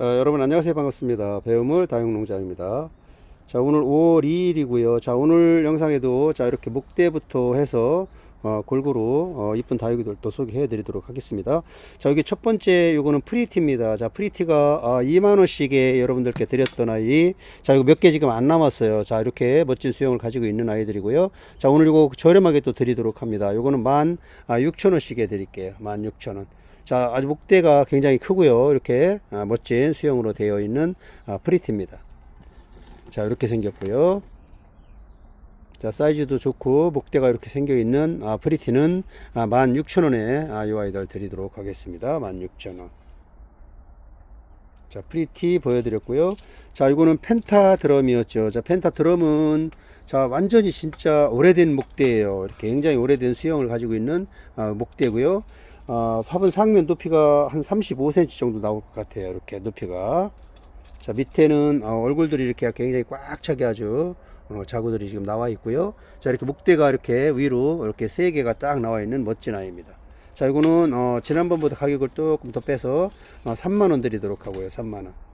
어, 여러분 안녕하세요. 반갑습니다. 배우물 다육농장입니다. 자 오늘 5월 2일이고요. 자 오늘 영상에도 자 이렇게 목대부터 해서 어, 골고루 어, 이쁜 다육이들도 소개해 드리도록 하겠습니다. 자 여기 첫 번째 요거는 프리티입니다. 자 프리티가 아, 2만원씩에 여러분들께 드렸던 아이. 자 이거 몇 개 지금 안 남았어요. 자 이렇게 멋진 수영을 가지고 있는 아이들이고요. 자 오늘 이거 저렴하게 또 드리도록 합니다. 요거는 만 아, 6천원씩에 드릴게요. 만 6천원 자, 아주 목대가 굉장히 크고요. 이렇게 아, 멋진 수영으로 되어 있는 아, 프리티입니다. 자, 이렇게 생겼고요. 자, 사이즈도 좋고 목대가 이렇게 생겨 있는 아, 프리티는 아, 16,000원에 아, 이 아이들 드리도록 하겠습니다. 16,000원. 자, 프리티 보여드렸고요. 자, 이거는 펜타 드럼이었죠. 자, 펜타 드럼은 자, 완전히 진짜 오래된 목대예요. 이렇게 굉장히 오래된 수영을 가지고 있는 아, 목대고요. 어, 화분 상면 높이가 한 35cm 정도 나올 것 같아요. 이렇게 높이가. 자, 밑에는 어, 얼굴들이 이렇게 굉장히 꽉 차게 아주 어, 자구들이 지금 나와 있고요. 자, 이렇게 목대가 이렇게 위로 이렇게 세 개가 딱 나와 있는 멋진 아이입니다. 자, 이거는 어, 지난번보다 가격을 조금 더 빼서 어, 3만원 드리도록 하고요. 3만원.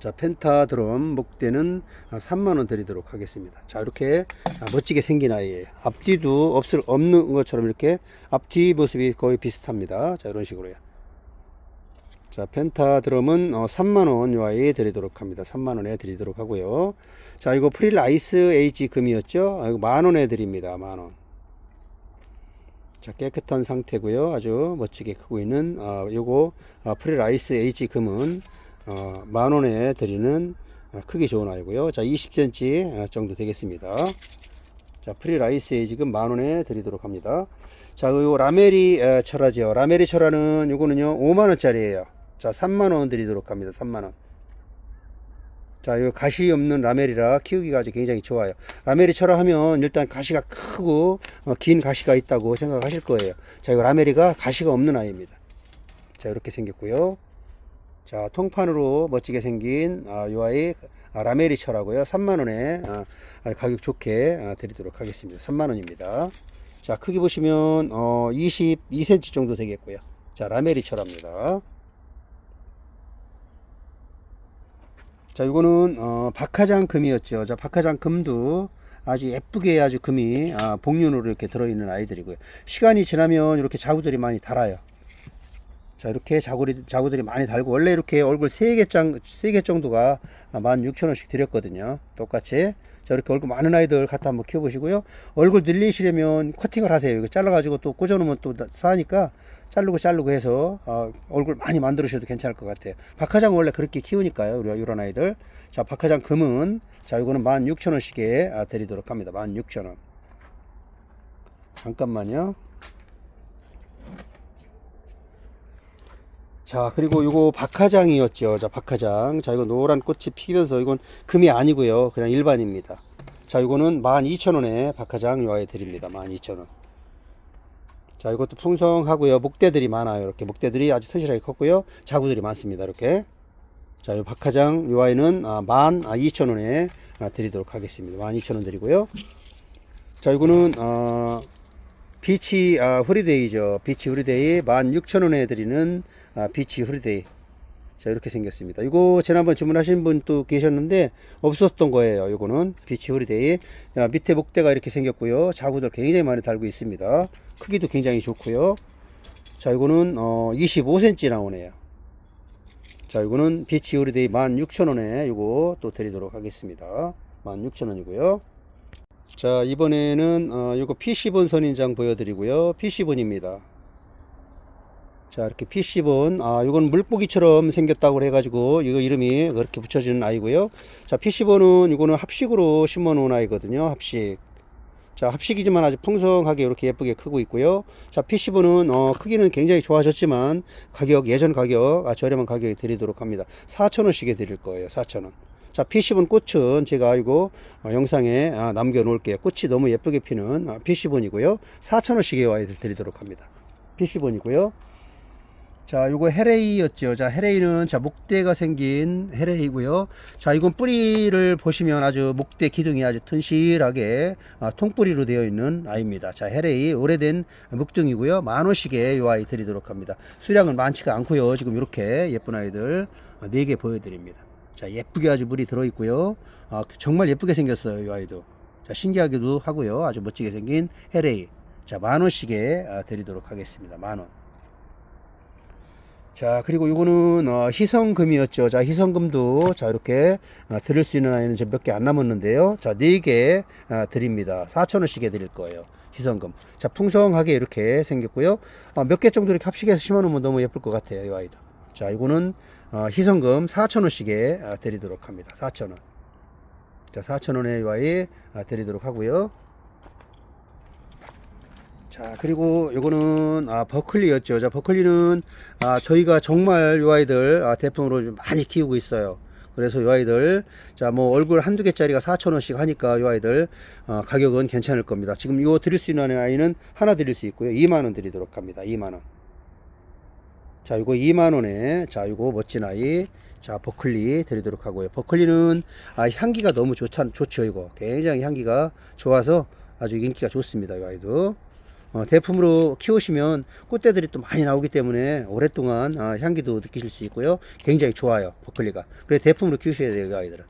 자, 펜타 드럼 목대는 3만원 드리도록 하겠습니다. 자, 이렇게 아, 멋지게 생긴 아이예요. 앞뒤도 없을, 없는 것처럼 이렇게 앞뒤 모습이 거의 비슷합니다. 자, 이런 식으로요. 자, 펜타 드럼은 어, 3만원 요 아이 드리도록 합니다. 3만원에 드리도록 하고요. 자, 이거 프릴 아이스 에이지 금이었죠? 아, 이거 만원에 드립니다. 만원. 자, 깨끗한 상태고요. 아주 멋지게 크고 있는, 어, 요거, 어, 프릴 아이스 에이지 금은 어, 만 원에 드리는 어, 크기 좋은 아이고요. 자, 20cm 정도 되겠습니다. 자, 프리라이스에 지금 만 원에 드리도록 합니다. 자, 그리고 라메리 에, 철화죠. 라메리 철화는 요거는요, 5만 원짜리예요. 자, 3만 원 드리도록 합니다. 3만 원. 자, 이 가시 없는 라멜이라 키우기가 아주 굉장히 좋아요. 라멜이 철화 하면 일단 가시가 크고 어, 긴 가시가 있다고 생각하실 거예요. 자, 이거 라멜이가 가시가 없는 아이입니다. 자, 이렇게 생겼고요. 자, 통판으로 멋지게 생긴 아, 요 아이 아, 라메리처라고요. 3만원에 아, 아, 가격 좋게 아, 드리도록 하겠습니다. 3만원입니다. 자, 크기 보시면 어, 22cm 정도 되겠고요. 자, 라메리처랍니다. 자, 이거는 어, 박하장 금이었죠. 자, 박하장 금도 아주 예쁘게 아주 금이 아, 복륜으로 이렇게 들어있는 아이들이고요. 시간이 지나면 이렇게 자구들이 많이 달아요. 자 이렇게 자구리, 자구들이 많이 달고 원래 이렇게 얼굴 3개 짱, 3개 정도가 16,000원씩 드렸거든요. 똑같이. 자 이렇게 얼굴 많은 아이들 갖다 한번 키워보시고요. 얼굴 늘리시려면 커팅을 하세요. 이거 잘라가지고 또 꽂아놓으면 또 싸니까 자르고 자르고 해서 어, 얼굴 많이 만들으셔도 괜찮을 것 같아요. 박하장 원래 그렇게 키우니까요 우리가 이런 아이들. 자 박하장 금은 자 이거는 16,000원씩에 아, 드리도록 합니다. 16,000원. 잠깐만요 자 그리고 요거 박하장이었죠. 자 박하장. 자 이거 노란 꽃이 피면서 이건 금이 아니고요. 그냥 일반입니다. 자 이거는 12,000원에 박하장 요아에 드립니다. 12,000원. 자 이것도 풍성하고요. 목대들이 많아요. 이렇게 목대들이 아주 튼실하게 컸고요. 자구들이 많습니다. 이렇게. 자이 박하장 요 아이는 아, 12,000원에 아, 드리도록 하겠습니다. 12,000원 드리고요. 자 이거는 어, 비치 아, 후리데이죠. 비치 후리데이 16,000원에 드리는 아, 비치 후리데이. 자, 이렇게 생겼습니다. 이거 지난번 주문하신 분 또 계셨는데 없었던 거예요. 이거는 비치 후리데이. 야, 밑에 목대가 이렇게 생겼고요. 자구들 굉장히 많이 달고 있습니다. 크기도 굉장히 좋고요. 자, 이거는 어, 25cm 나오네요. 자, 이거는 비치 후리데이 16,000원에 이거 또 드리도록 하겠습니다. 16,000원이고요. 자 이번에는 어, 이거 PC본 선인장 보여드리고요 PC본입니다 자 이렇게 PC본 아 이건 물고기처럼 생겼다고 해가지고 이거 이름이 그렇게 붙여지는 아이고요 자 PC본은 이거는 합식으로 심어 놓은 아이거든요 합식 자 합식이지만 아주 풍성하게 이렇게 예쁘게 크고 있고요 자 PC본은 어, 크기는 굉장히 좋아졌지만 가격 예전 가격 아, 저렴한 가격에 드리도록 합니다 4천원씩에 드릴 거예요 4천원 자, P10은 꽃은 제가 이거 어, 영상에 아, 남겨 놓을게요. 꽃이 너무 예쁘게 피는 아, P10이고요. 4,000원씩에 와이드 드리도록 합니다. P10이고요. 자, 요거 헤레이였죠. 자, 헤레이는 자, 목대가 생긴 헤레이고요. 자, 이건 뿌리를 보시면 아주 목대 기둥이 아주 튼실하게 아, 통뿌리로 되어 있는 아이입니다. 자, 헤레이 오래된 묵둥이고요. 만 원씩에 요 아이 드리도록 합니다. 수량은 많지가 않고요. 지금 이렇게 예쁜 아이들 네 개 보여 드립니다. 자, 예쁘게 아주 물이 들어 있고요. 아, 정말 예쁘게 생겼어요. 이 아이도. 자, 신기하기도 하고요. 아주 멋지게 생긴 헤레이. 자, 만 원씩에 아, 드리도록 하겠습니다. 만 원. 자, 그리고 요거는 어, 희성금이었죠. 자, 희성금도 자, 이렇게 어, 들을 수 있는 아이는 몇개 안 남았는데요. 자, 네개 어, 드립니다. 4,000원씩에 드릴 거예요. 희성금. 자, 풍성하게 이렇게 생겼고요. 어, 몇 개 정도 이렇게 합식해서 심어 놓으면 너무 예쁠 것 같아요. 이 아이도. 자, 이거는 어, 희성금 4,000원씩에 어, 드리도록 합니다. 4,000원. 자, 4,000원에 이 아이 어, 드리도록 하고요. 자 그리고 요거는 아 버클리였죠. 자 버클리는 아 저희가 정말 요 아이들 아, 대품으로 좀 많이 키우고 있어요. 그래서 요 아이들 자 뭐 얼굴 한두 개짜리가 4천원씩 하니까 요 아이들 아, 가격은 괜찮을 겁니다. 지금 이거 드릴 수 있는 아이는 하나 드릴 수 있고요. 2만원 드리도록 합니다. 2만원. 자 요거 2만원에 자 요거 멋진 아이 자 버클리 드리도록 하고요. 버클리는 아 향기가 너무 좋다 좋죠 이거. 굉장히 향기가 좋아서 아주 인기가 좋습니다 이 아이도 어, 대품으로 키우시면 꽃대들이 또 많이 나오기 때문에 오랫동안 아, 향기도 느끼실 수 있고요. 굉장히 좋아요. 버클리가. 그래서 대품으로 키우셔야 돼요. 이 아이들은.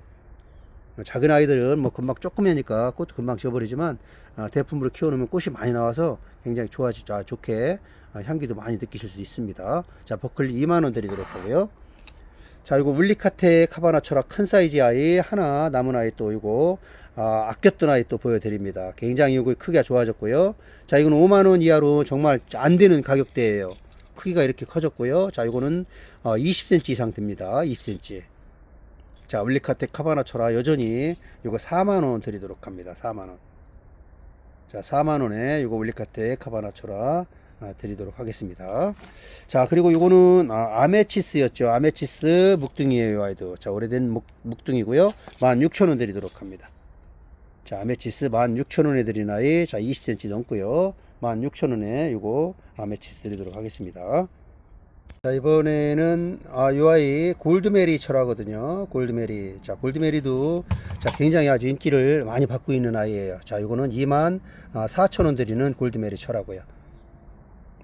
어, 작은 아이들은 뭐 금방 조그매니까 꽃도 금방 지워버리지만 아, 대품으로 키워놓으면 꽃이 많이 나와서 굉장히 좋아지죠. 아, 좋게 아, 향기도 많이 느끼실 수 있습니다. 자, 버클리 2만원 드리도록 하고요. 자, 이거 울리카테 카바나처럼 큰 사이즈 아이 하나 남은 아이 또 이거 아, 아꼈던 아이 또 보여드립니다. 굉장히 이거 크기가 좋아졌고요. 자, 이거는 5만 원 이하로 정말 안 되는 가격대예요. 크기가 이렇게 커졌고요. 자, 이거는 어, 20cm 이상 됩니다. 20cm. 자, 울리카테 카바나처라 여전히 이거 4만 원 드리도록 합니다. 4만 원. 자, 4만 원에 이거 울리카테 카바나처라 아, 드리도록 하겠습니다. 자, 그리고 요거는 아, 아메치스였죠. 아메치스 묵둥이에요, 아이도. 자, 오래된 묵, 묵둥이고요. 16,000원 드리도록 합니다. 자, 아메치스 16,000원에 드린 아이. 자, 20cm 넘고요. 16,000원에 요거 아메치스 드리도록 하겠습니다. 자, 이번에는 아, 요 아이 골드메리 철하거든요. 골드메리. 자, 골드메리도 자, 굉장히 아주 인기를 많이 받고 있는 아이예요. 자, 이거는 2만 아, 4,000원 드리는 골드메리 철하고요.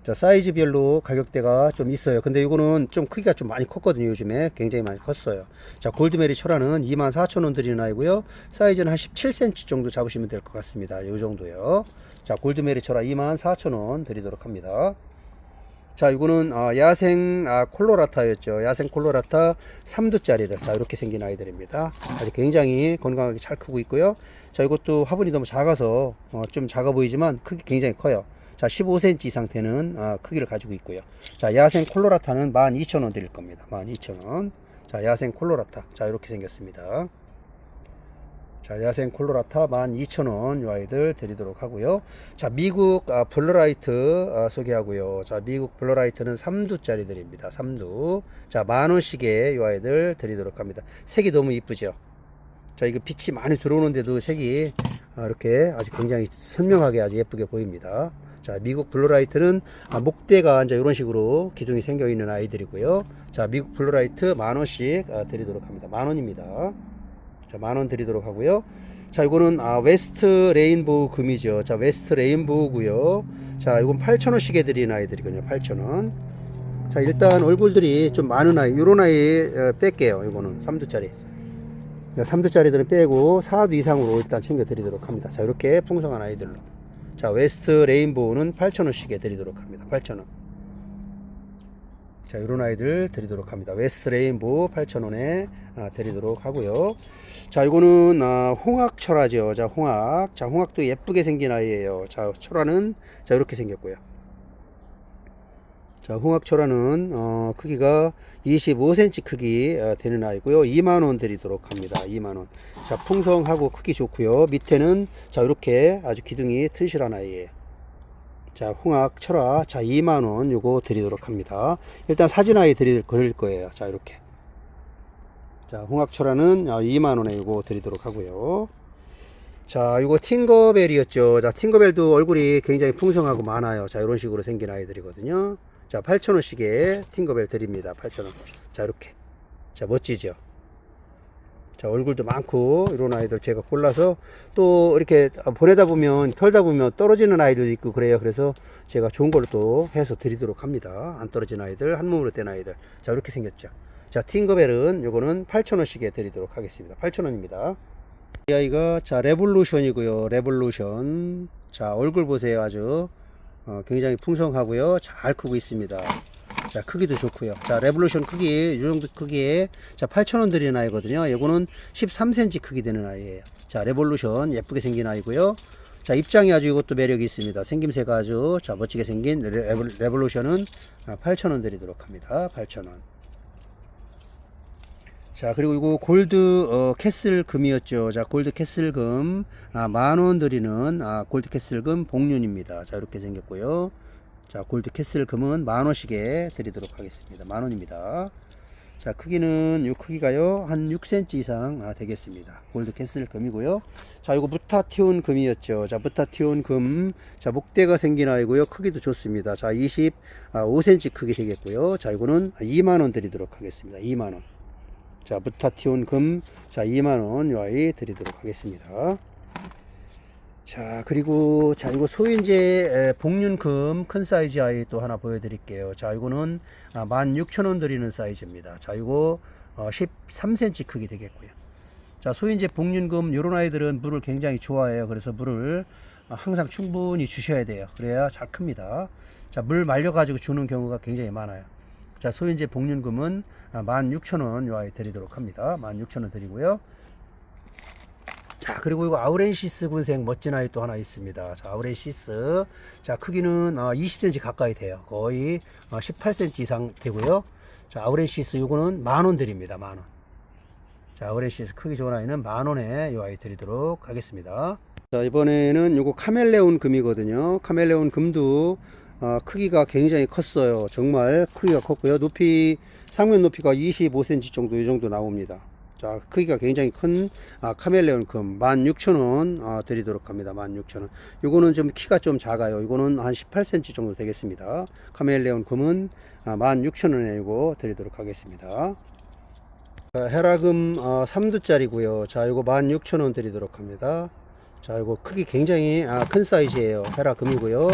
자, 사이즈별로 가격대가 좀 있어요. 근데 이거는 좀 크기가 좀 많이 컸거든요. 요즘에 굉장히 많이 컸어요. 자, 골드메리 철화는 24,000원 드리는 아이고요. 사이즈는 한 17cm 정도 잡으시면 될 것 같습니다. 요 정도요. 자, 골드메리 철화 24,000원 드리도록 합니다. 자, 이거는 아, 야생 아, 콜로라타였죠. 야생 콜로라타 3두짜리들. 자, 이렇게 생긴 아이들입니다. 아주 굉장히 건강하게 잘 크고 있고요. 자, 이것도 화분이 너무 작아서 어, 좀 작아 보이지만 크기 굉장히 커요. 자, 15cm 이상 되는 아, 크기를 가지고 있고요. 자, 야생 콜로라타는 12,000원 드릴 겁니다. 12,000원. 자, 야생 콜로라타. 자, 이렇게 생겼습니다. 자, 야생 콜로라타 12,000원 요 아이들 드리도록 하고요. 자, 미국 아, 블러라이트 아, 소개하고요. 자, 미국 블러라이트는 3두짜리 드립니다. 3두. 자, 만 원씩에 요 아이들 드리도록 합니다. 색이 너무 이쁘죠? 자, 이거 빛이 많이 들어오는데도 색이 아, 이렇게 아주 굉장히 선명하게 아주 예쁘게 보입니다. 자, 미국 블루라이트는 아, 목대가 이제 이런 식으로 기둥이 생겨 있는 아이들이고요. 자, 미국 블루라이트 만 원씩 아, 드리도록 합니다. 만 원입니다. 자, 만 원 드리도록 하고요. 자, 이거는 아, 웨스트 레인보우 금이죠. 자, 웨스트 레인보우고요. 자, 이건 8,000원씩에 드리는 아이들이거든요. 8,000원. 자, 일단 얼굴들이 좀 많은 아이, 요런 아이 어, 뺄게요. 이거는 3두짜리. 3두짜리들은 빼고 4두 이상으로 일단 챙겨 드리도록 합니다. 자, 이렇게 풍성한 아이들로. 자, 웨스트 레인보우는 8,000원씩에 드리도록 합니다. 8,000원. 자, 이런 아이들 드리도록 합니다. 웨스트 레인보우 8,000원에 아, 드리도록 하고요. 자, 이거는 아, 홍학 철화죠. 자, 홍학. 자, 홍학도 예쁘게 생긴 아이예요. 자, 철화는 자, 이렇게 생겼고요. 자, 홍학철화는 어, 크기가 25cm 크기 어, 되는 아이고요. 2만 원 드리도록 합니다. 2만 원. 자, 풍성하고 크기 좋고요. 밑에는 자, 이렇게 아주 기둥이 튼실한 아이예요. 자, 홍학 철화. 자, 2만 원 요거 드리도록 합니다. 일단 사진 아이 드릴 그릴 거예요. 자, 이렇게. 자, 홍학 철화는 2만 원에 요거 드리도록 하고요. 자, 이거 팅거벨이었죠. 자, 팅거벨도 얼굴이 굉장히 풍성하고 많아요. 자, 이런 식으로 생긴 아이들이거든요. 자, 8,000원씩에 팅거벨 드립니다. 8,000원. 자, 이렇게. 자, 멋지죠? 자, 얼굴도 많고, 이런 아이들 제가 골라서 또 이렇게 보내다 보면, 털다 보면 떨어지는 아이들도 있고 그래요. 그래서 제가 좋은 걸로 또 해서 드리도록 합니다. 안 떨어진 아이들, 한 몸으로 된 아이들. 자, 이렇게 생겼죠. 자, 팅거벨은 요거는 8,000원씩에 드리도록 하겠습니다. 8,000원입니다. 이 아이가, 자, 레볼루션이고요. 레볼루션. 자, 얼굴 보세요. 아주. 어, 굉장히 풍성하고요. 잘 크고 있습니다. 자, 크기도 좋고요. 자, 레볼루션 크기, 이 정도 크기에, 자, 8,000원 드리는 아이거든요. 요거는 13cm 크기 되는 아이예요. 자, 레볼루션 예쁘게 생긴 아이고요. 자, 입장이 아주 이것도 매력이 있습니다. 생김새가 아주, 자, 멋지게 생긴 레, 레볼- 레볼루션은 8,000원 드리도록 합니다. 8,000원. 자, 그리고 이거 골드 어, 캐슬 금이었죠. 자, 골드 캐슬 금, 아, 만원 드리는 아, 골드 캐슬 금 복륜입니다. 자, 이렇게 생겼고요. 자, 골드 캐슬 금은 만 원씩에 드리도록 하겠습니다. 만 원입니다. 자, 크기는 요 크기가요. 한 6cm 이상 아, 되겠습니다. 골드 캐슬 금이고요. 자, 이거 무타티온 금이었죠. 자, 무타티온 금. 자, 목대가 생긴 아이고요. 크기도 좋습니다. 자, 25cm 크기 되겠고요. 자, 이거는 2만 원 드리도록 하겠습니다. 2만 원. 자, 무타티온 금. 자, 2만 원 요 아이 드리도록 하겠습니다. 자 그리고 자 이거 소인제 에, 복륜금 큰 사이즈 아이 또 하나 보여드릴게요. 자 이거는 아, 16,000원 드리는 사이즈입니다. 자 이거 어, 13cm 크기 되겠고요. 자 소인제 복륜금 요런 아이들은 물을 굉장히 좋아해요. 그래서 물을 아, 항상 충분히 주셔야 돼요. 그래야 잘 큽니다. 자 물 말려 가지고 주는 경우가 굉장히 많아요 자 소인제 복륜금은 아, 16,000원 요 아이 드리도록 합니다. 16,000원 드리고요. 자 그리고 이거 아우렌시스 군생 멋진 아이 또 하나 있습니다. 자 아우렌시스. 자 크기는 어, 20cm 가까이 돼요. 거의 어, 18cm 이상 되고요. 자 아우렌시스 요거는 만원 드립니다. 만원. 자 아우렌시스 크기 좋은 아이는 만원에 이 아이 드리도록 하겠습니다. 자 이번에는 요거 카멜레온 금이거든요. 카멜레온 금도 어, 크기가 굉장히 컸어요 정말 크기가 컸고요 높이 상면 높이가 25cm 정도 이 정도 나옵니다 자, 크기가 굉장히 큰 아, 카멜레온 금 16,000원 아, 드리도록 합니다. 16,000원. 요거는 좀 키가 좀 작아요. 이거는 한 18cm 정도 되겠습니다. 카멜레온 금은 아, 16,000원에 이거 드리도록 하겠습니다. 자, 헤라금 어, 3두짜리고요. 자, 이거 16,000원 드리도록 합니다. 자, 이거 크기 굉장히 아, 큰 사이즈예요. 헤라금이고요.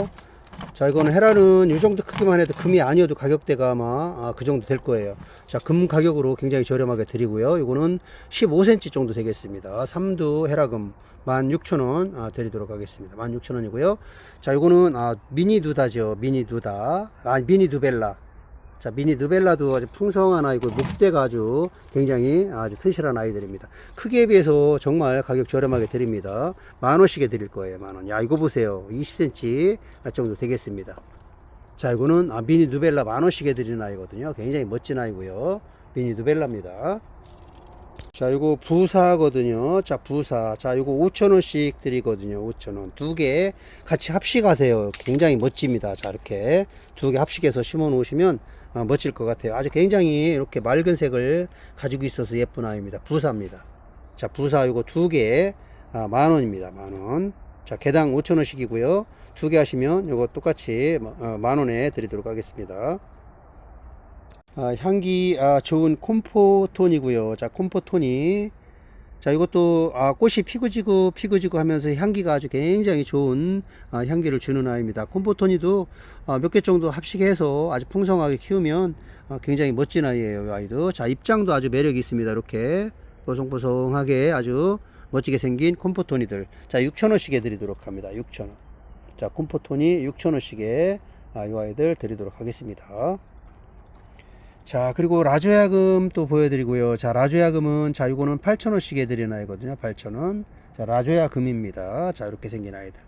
자, 이거는 헤라는 이 정도 크기만 해도 금이 아니어도 가격대가 아마 아, 그 정도 될 거예요. 자, 금 가격으로 굉장히 저렴하게 드리고요. 이거는 15cm 정도 되겠습니다. 삼두 헤라금 16,000원 아, 드리도록 하겠습니다. 16,000원이고요. 자, 이거는 아, 미니 두다죠. 미니 두다. 아, 미니 두벨라. 자, 미니 누벨라도 아주 풍성한 아이고 목대가 아주 굉장히 아주 튼실한 아이들입니다. 크기에 비해서 정말 가격 저렴하게 드립니다. 만 원씩에 드릴 거예요. 만 원. 야, 이거 보세요. 20cm 정도 되겠습니다. 자, 이거는 아, 미니 누벨라 만 원씩에 드리는 아이거든요. 굉장히 멋진 아이고요. 미니 누벨라입니다. 자, 이거 부사거든요. 자, 부사. 자, 이거 5,000원씩 드리거든요. 5,000원. 두 개 같이 합식하세요. 굉장히 멋집니다. 자, 이렇게 두 개 합식해서 심어 놓으시면 아, 멋질 것 같아요. 아주 굉장히 이렇게 맑은 색을 가지고 있어서 예쁜 아이입니다. 부사입니다. 자, 부사 이거 두 개, 아, 만 원입니다. 만 원. 자, 개당 5,000원씩이고요. 두 개 하시면 이거 똑같이 어, 만 원에 드리도록 하겠습니다. 아, 향기 아, 좋은 콤포톤이고요. 자, 콤포톤이 자, 이것도 아, 꽃이 피고지고 피고지고 하면서 향기가 아주 굉장히 좋은 아, 향기를 주는 아이입니다. 콤포톤이도 아, 몇 개 정도 합식해서 아주 풍성하게 키우면 아, 굉장히 멋진 아이예요. 이 아이도. 자, 입장도 아주 매력이 있습니다. 이렇게 보송보송하게 아주 멋지게 생긴 콤포톤이들. 자, 6,000원씩에 드리도록 합니다. 6,000원. 자, 콤포톤이 6,000원씩에 아, 이 아이들 드리도록 하겠습니다. 자, 그리고 라조야금 또 보여드리고요. 자, 라조야금은, 자, 이거는 8,000원씩에 드리는 아이거든요. 8,000원. 자, 라조야금입니다. 자, 이렇게 생긴 아이들.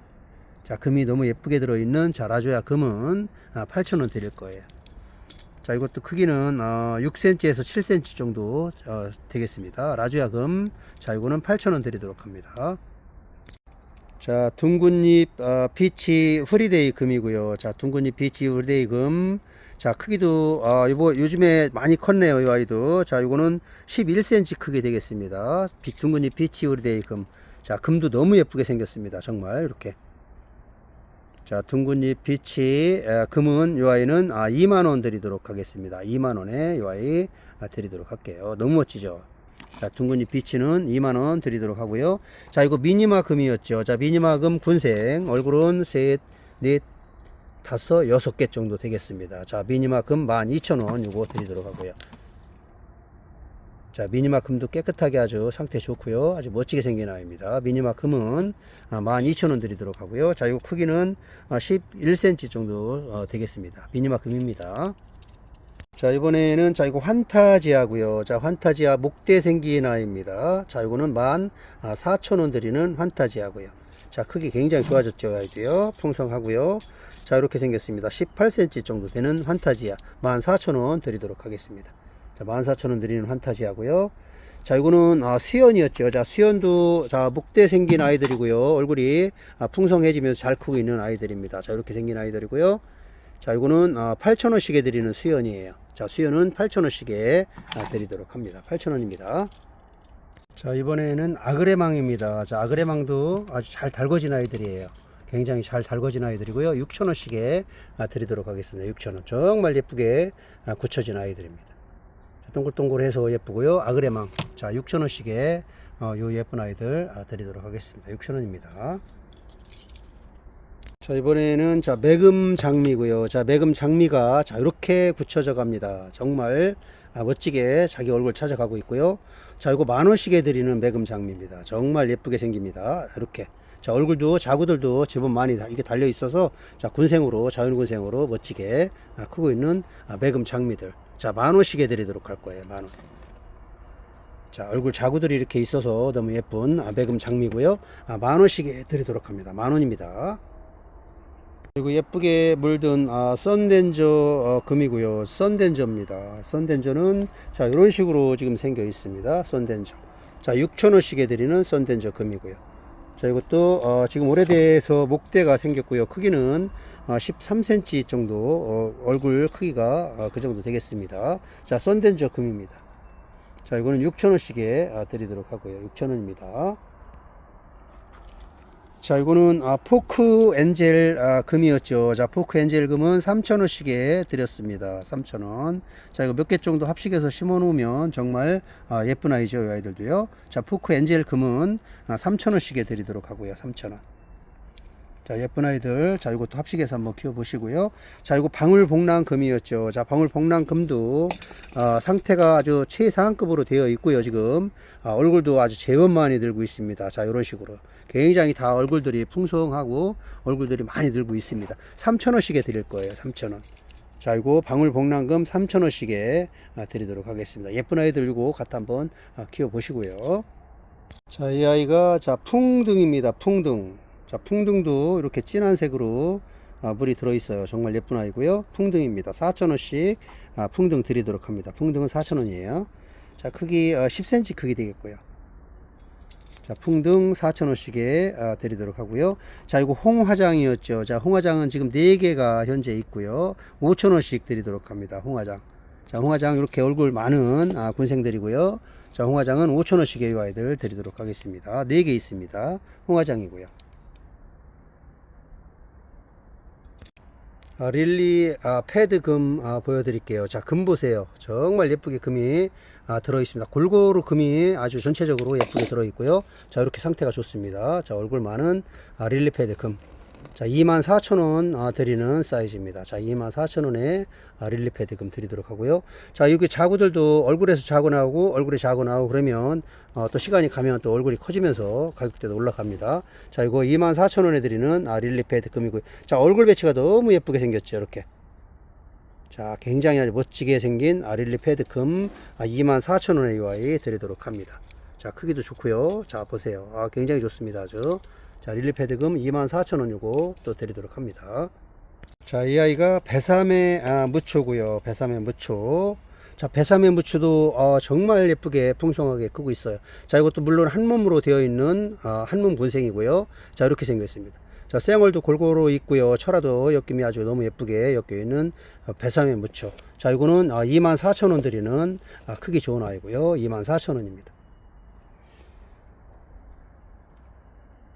자, 금이 너무 예쁘게 들어있는, 자, 라조야금은 아, 8,000원 드릴 거예요. 자, 이것도 크기는 어, 6cm에서 7cm 정도 어, 되겠습니다. 라조야금. 자, 이거는 8,000원 드리도록 합니다. 자, 둥근잎 어, 비치 후리데이 금이고요. 자, 둥근잎 비치 후리데이 금. 자, 크기도 아, 이거 요즘에 많이 컸네요, 이 아이도. 자, 이거는 11cm 크게 되겠습니다. 비- 둥근잎 비치 후리데이 금. 자, 금도 너무 예쁘게 생겼습니다. 정말 이렇게. 자, 둥근잎 에, 금은 요 아이는 아, 2만 원 드리도록 하겠습니다. 2만 원에 요 아이 아, 드리도록 할게요. 너무 멋지죠? 자, 둥근잎 비치는 2만 원 드리도록 하고요. 자, 이거 미니마 금이었죠. 자, 미니마 금 군생 얼굴은 셋, 넷, 다섯, 여섯 개 정도 되겠습니다. 자, 미니마 금 12,000원 요거 드리도록 하고요. 자, 미니마금도 깨끗하게 아주 상태 좋고요. 아주 멋지게 생긴 아이입니다. 미니마금은 12,000원 드리도록 하고요. 자, 이 크기는 아, 11cm 정도 어, 되겠습니다. 미니마금입니다. 자, 이번에는 자, 이거 환타지아고요. 자, 환타지아 목대 생긴 아이입니다. 자, 이거는 14,000원 드리는 환타지아고요. 자, 크기 굉장히 좋아졌죠, 아이도요. 풍성하고요. 자, 이렇게 생겼습니다. 18cm 정도 되는 환타지아 14,000원 드리도록 하겠습니다. 자, 14,000원 드리는 환타지하고요. 자, 이거는 아, 수연이었죠. 자, 수연도 자, 목대 생긴 아이들이고요. 얼굴이 아, 풍성해지면서 잘 크고 있는 아이들입니다. 자, 이렇게 생긴 아이들이고요. 자, 이거는 아, 8,000원씩에 드리는 수연이에요. 자, 수연은 8,000원씩에 아, 드리도록 합니다. 8,000원입니다. 자, 이번에는 아그레망입니다. 자, 아그레망도 아주 잘 달궈진 아이들이에요. 굉장히 잘 달궈진 아이들이고요. 6,000원씩에 아, 드리도록 하겠습니다. 6,000원. 정말 예쁘게 아, 굳혀진 아이들입니다. 동글동글해서 예쁘고요. 아그레망. 자, 6,000원씩에 어, 요 예쁜 아이들 아, 드리도록 하겠습니다. 6,000원입니다. 자, 이번에는 자, 매금 장미고요. 자, 매금 장미가 자, 이렇게 굳혀져 갑니다. 정말 아, 멋지게 자기 얼굴 찾아가고 있고요. 자, 이거 만 원씩에 드리는 매금 장미입니다. 정말 예쁘게 생깁니다. 이렇게. 자, 얼굴도 자구들도 제법 많이 다- 이게 달려 있어서 자, 군생으로 자연 군생으로 멋지게 아, 크고 있는 아, 매금 장미들. 자, 만 원씩에 드리도록 할 거예요. 만 원. 자, 얼굴 자구들이 이렇게 있어서 너무 예쁜 아, 매금 장미고요. 아, 만 원씩에 드리도록 합니다. 만 원입니다. 그리고 예쁘게 물든 아, 썬덴저 어, 금이고요. 썬덴저입니다. 썬덴저는 자, 이런 식으로 지금 생겨 있습니다. 썬덴저. 자, 6,000원씩에 드리는 썬덴저 금이고요. 자, 이것도 어, 지금 오래돼서 목대가 생겼고요. 크기는 어, 13cm 정도 어, 얼굴 크기가 어, 그 정도 되겠습니다. 자, 썬덴저 금입니다. 자, 이거는 6,000원씩에 아, 드리도록 하고요. 6,000원입니다. 자, 이거는 아, 포크 엔젤 아, 금이었죠. 자, 포크 엔젤 금은 3,000원씩에 드렸습니다. 3,000원. 자, 이거 몇 개 정도 합식해서 심어 놓으면 정말 아, 예쁜 아이죠. 이 아이들도요. 자, 포크 엔젤 금은 아, 3,000원씩에 드리도록 하고요. 3,000원. 자, 예쁜 아이들. 자, 이것도 합식해서 한번 키워 보시고요. 자, 이거 방울복랑 금이었죠. 자, 방울복랑 금도 아, 상태가 아주 최상급으로 되어 있고요. 지금 아, 얼굴도 아주 제법 많이 들고 있습니다. 자, 이런 식으로 굉장히 다 얼굴들이 풍성하고 얼굴들이 많이 들고 있습니다. 3,000원씩에 드릴 거예요. 3,000원. 자, 이거 방울복랑금 3,000원씩에 아, 드리도록 하겠습니다. 예쁜 아이들 이거 갖다 한번 아, 키워 보시고요. 자, 이 아이가 자, 풍등입니다. 풍등. 자, 풍등도 이렇게 진한 색으로 아, 물이 들어있어요. 정말 예쁜 아이고요. 풍등입니다. 4,000원씩 아, 풍등 드리도록 합니다. 풍등은 4,000원이에요. 자, 크기 어, 10cm 크기 되겠고요. 자, 풍등 4,000원씩에 아, 드리도록 하고요. 자, 이거 홍화장이었죠. 자, 홍화장은 지금 4개가 현재 있고요. 5,000원씩 드리도록 합니다. 홍화장. 자, 홍화장 이렇게 얼굴 많은 아, 군생들이고요. 자, 홍화장은 5,000원씩의 이 아이들 드리도록 하겠습니다. 4개 있습니다. 홍화장이고요. 아, 릴리 아, 패드 금 아, 보여드릴게요. 자, 금 보세요. 정말 예쁘게 금이 아, 들어있습니다. 골고루 금이 아주 전체적으로 예쁘게 들어있고요. 자, 이렇게 상태가 좋습니다. 자, 얼굴 많은 아, 릴리 패드 금. 자, 24,000원 아, 드리는 사이즈입니다. 자, 24,000원에 아, 릴리 패드 금 드리도록 하고요. 자, 여기 자구들도 얼굴에서 자고 나오고 얼굴에 자고 나오고 그러면 어, 또 시간이 가면 또 얼굴이 커지면서 가격대도 올라갑니다. 자, 이거 24,000원에 드리는 아, 릴리 패드 금이고요. 자, 얼굴 배치가 너무 예쁘게 생겼죠. 이렇게. 자, 굉장히 아주 멋지게 생긴 아, 릴리 패드 금 아, 24,000원에 이 아이 드리도록 합니다. 자, 크기도 좋고요. 자, 보세요. 아, 굉장히 좋습니다. 아주. 자, 릴리 패드금 24,000원 요거 또 드리도록 합니다. 자, 이 아이가 배삼의 아, 무초고요. 배삼의 무초. 자, 배삼의 무초도 어, 정말 예쁘게 풍성하게 크고 있어요. 자, 이것도 물론 한 몸으로 되어 있는 아, 한몸 군생이고요. 자, 이렇게 생겼습니다. 자, 쌩얼도 골고루 있고요. 철화도 엮임이 아주 너무 예쁘게 엮여 있는 어, 배삼의 무초. 자, 이거는 아, 24,000원 드리는 아, 크기 좋은 아이고요. 24,000원입니다.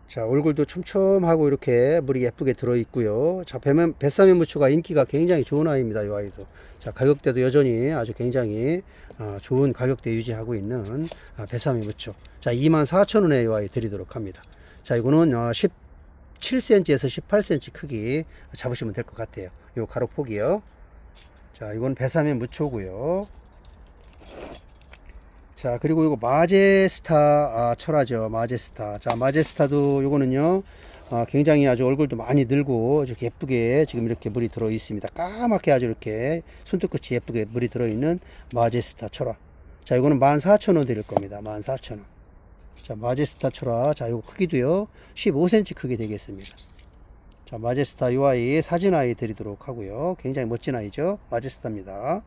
자, 얼굴도 촘촘하고 이렇게 물이 예쁘게 들어 있고요. 자, 배면, 뱃사면 무초가 인기가 굉장히 좋은 아이입니다. 이 아이도. 자, 가격대도 여전히 아주 굉장히 아, 좋은 가격대 유지하고 있는 아, 뱃사면 무초. 자, 24,000원에 이 아이 드리도록 합니다. 자, 이거는 어, 17cm에서 18cm 크기 잡으시면 될 것 같아요. 요 가로 폭이요. 자, 이건 배사면 무초고요. 자, 그리고 이거 마제스타 아, 철화죠. 마제스타. 자, 마제스타도 요거는요. 아, 굉장히 아주 얼굴도 많이 늘고 이렇게 예쁘게 지금 이렇게 물이 들어 있습니다. 까맣게 아주 이렇게 손톱끝이 예쁘게 물이 들어 있는 마제스타 철화. 자, 이거는 14,000원 드릴 겁니다. 14,000원. 자, 마제스타 철화. 자, 이거 크기도요. 15cm 크게 되겠습니다. 자, 마제스타 요 아이 사진 아이 드리도록 하고요. 굉장히 멋진 아이죠. 마제스타입니다.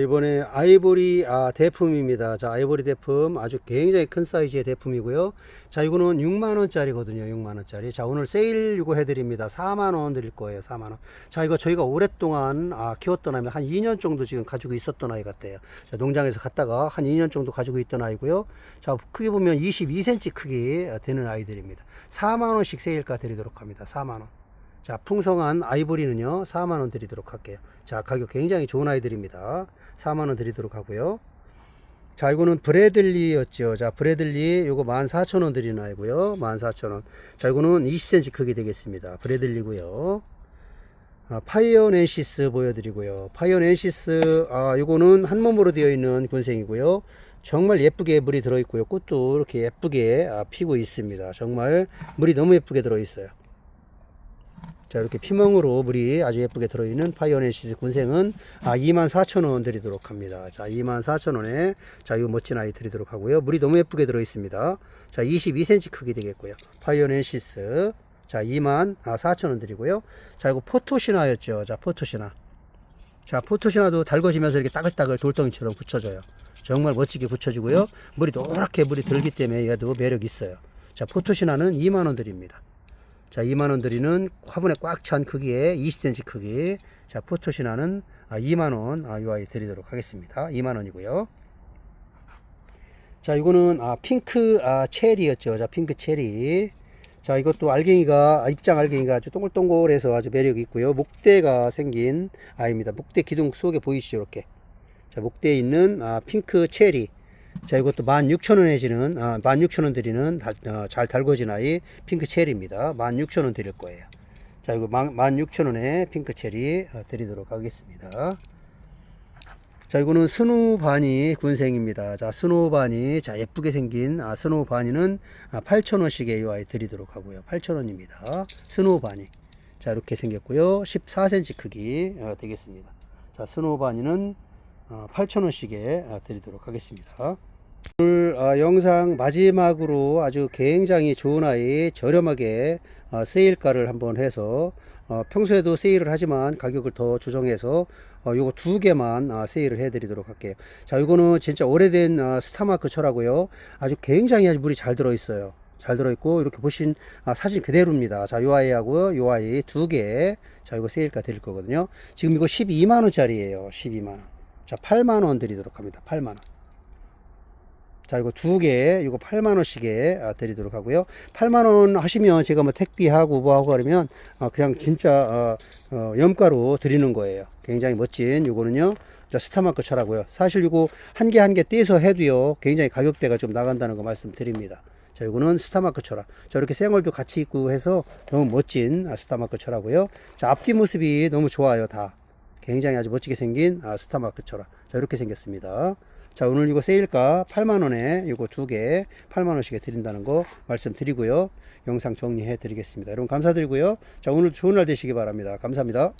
이번에 아이보리 아, 대품입니다. 자, 아이보리 대품 아주 굉장히 큰 사이즈의 대품이고요. 자, 이거는 6만 원짜리거든요. 6만 원짜리. 자, 오늘 세일 이거 해 드립니다. 4만 원 드릴 거예요. 4만 원. 자, 이거 저희가 오랫동안 아, 키웠던 아이 한 2년 정도 지금 가지고 있었던 아이 같아요. 자, 농장에서 갔다가 한 2년 정도 가지고 있던 아이고요. 자, 크기 보면 22cm 크기 되는 아이들입니다. 4만 원씩 세일가 드리도록 합니다. 4만 원. 자, 풍성한 아이보리는요, 4만원 드리도록 할게요. 자, 가격 굉장히 좋은 아이들입니다. 4만원 드리도록 하고요. 자, 이거는 브래들리였죠. 자, 브래들리, 요거 14,000원 드리는 아이고요. 14,000원. 자, 이거는 20cm 크기 되겠습니다. 브래들리고요. 아, 파이어넨시스 보여드리고요. 파이어넨시스, 아, 요거는 한 몸으로 되어 있는 군생이고요. 정말 예쁘게 물이 들어있고요. 꽃도 이렇게 예쁘게 아, 피고 있습니다. 정말 물이 너무 예쁘게 들어있어요. 자, 이렇게 피멍으로 물이 아주 예쁘게 들어있는 파이어네시스 군생은 아, 24,000원 드리도록 합니다. 자, 24,000원에 자, 이 멋진 아이 드리도록 하고요. 물이 너무 예쁘게 들어있습니다. 자, 22cm 크기 되겠고요. 파이어네시스. 자, 24,000원 드리고요. 자, 이거 포토시나였죠. 자, 포토시나. 자, 포토시나도 달궈지면서 이렇게 따글따글 돌덩이처럼 붙여져요. 정말 멋지게 붙여지고요. 물이 노랗게 물이 들기 때문에 얘도 매력 있어요. 자, 포토시나는 2만원 드립니다. 자, 2만원 드리는 화분에 꽉 찬 크기에 20cm 크기. 자, 포토시나는 아, 2만원, 아, 요 아이 드리도록 하겠습니다. 2만원이고요. 자, 이거는, 아, 핑크, 아, 체리였죠. 자, 핑크 체리. 자, 이것도 알갱이가, 아, 입장 알갱이가 아주 동글동글해서 아주 매력이 있고요. 목대가 생긴 아이입니다. 목대 기둥 속에 보이시죠? 이렇게. 자, 목대에 있는, 아, 핑크 체리. 자, 이것도 16,000원에 지는, 아, 16,000원 드리는 달, 어, 잘 달궈진 아이 핑크 체리입니다. 16,000원 드릴 거예요. 자, 이거 16,000원에 핑크 체리 어, 드리도록 하겠습니다. 자, 이거는 스노바니 군생입니다. 자, 스노바니. 자, 예쁘게 생긴, 아, 스노바니는 아, 8,000원씩에 이 아이 드리도록 하고요. 8,000원입니다. 스노바니. 자, 이렇게 생겼고요. 14cm 크기 어, 되겠습니다. 자, 스노바니는 어, 8,000원씩에 어, 드리도록 하겠습니다. 오늘 어, 영상 마지막으로 아주 굉장히 좋은 아이 저렴하게 어, 세일가를 한번 해서 어, 평소에도 세일을 하지만 가격을 더 조정해서 어, 요거 두 개만 아, 세일을 해 드리도록 할게요. 자, 이거는 진짜 오래된 아, 스타마크 철하고요. 아주 굉장히 아주 물이 잘 들어 있어요. 잘 들어있고 이렇게 보신 아, 사진 그대로입니다. 자, 요 아이하고 요 아이 두 개. 자, 이거 세일가 드릴 거거든요. 지금 이거 12만 원짜리예요. 12만 원. 자, 8만 원 드리도록 합니다. 8만 원. 자, 이거 두 개, 이거 8만원씩에 아, 드리도록 하고요. 8만원 하시면 제가 뭐 택비하고 뭐하고 그러면 아, 그냥 진짜 어, 어, 염가로 드리는 거예요. 굉장히 멋진 요거는요. 자, 스타마크 철하고요. 사실 이거 한 개 한 개 떼서 해도요. 굉장히 가격대가 좀 나간다는 거 말씀드립니다. 자, 이거는 스타마크 철화. 자, 이렇게 생얼도 같이 있고 해서 너무 멋진 아, 스타마크 철하고요. 자, 앞뒤 모습이 너무 좋아요, 다. 굉장히 아주 멋지게 생긴 아, 스타마크 철화. 자, 이렇게 생겼습니다. 자, 오늘 이거 세일가 8만원에 이거 두 개 8만원씩에 드린다는 거 말씀드리고요. 영상 정리해 드리겠습니다. 여러분 감사드리고요. 자, 오늘 좋은 날 되시기 바랍니다. 감사합니다.